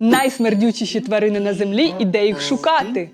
Найсмердючіші тварини на землі і де їх шукати.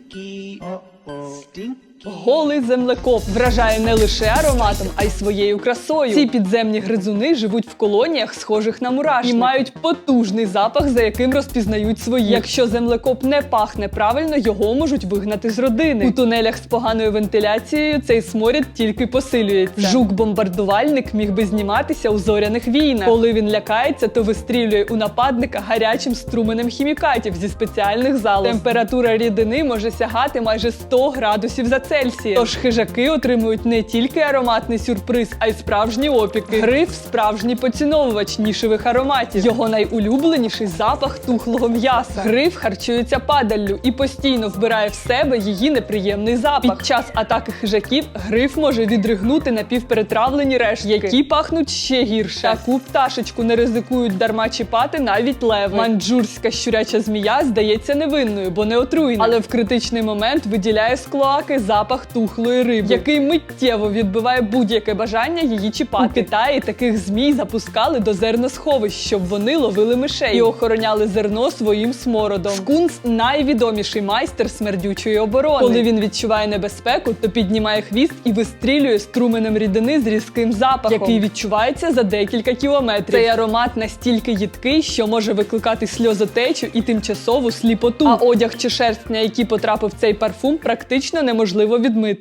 Голий землекоп вражає не лише ароматом, а й своєю красою. Ці підземні гризуни живуть в колоніях, схожих на мурашник, і мають потужний запах, за яким розпізнають свої. Якщо землекоп не пахне правильно, його можуть вигнати з родини. У тунелях з поганою вентиляцією цей сморід тільки посилюється. Жук-бомбардувальник міг би зніматися у зоряних війнах. Коли він лякається, то вистрілює у нападника гарячим струменем хімікатів зі спеціальних залоз. Температура рідини може сягати майже 100 градусів за Цельсія. Тож хижаки отримують не тільки ароматний сюрприз, а й справжні опіки. Гриф справжній поціновувач нішевих ароматів. Його найулюбленіший запах тухлого м'яса. Гриф харчується падаллю і постійно вбирає в себе її неприємний запах. Під час атаки хижаків гриф може відригнути напівперетравлені рештки, які пахнуть ще гірше. Таку пташечку не ризикують дарма чіпати навіть леви. Манджурська щуряча змія здається невинною, бо не отруєна. Але в критичний момент виділяє з клоаки запах тухлої риби, який миттєво відбиває будь-яке бажання її чіпати. У Китаї таких змій запускали до зерносховищ, щоб вони ловили мишей і охороняли зерно своїм смородом. Скунс найвідоміший майстер смердючої оборони. Коли він відчуває небезпеку, то піднімає хвіст і вистрілює струменем рідини з різким запахом, який відчувається за декілька кілометрів. Цей аромат настільки їдкий, що може викликати сльозотечу і тимчасову сліпоту. А одяг чи шерсть, на який потрапив цей парфум, практично неможливо відмити.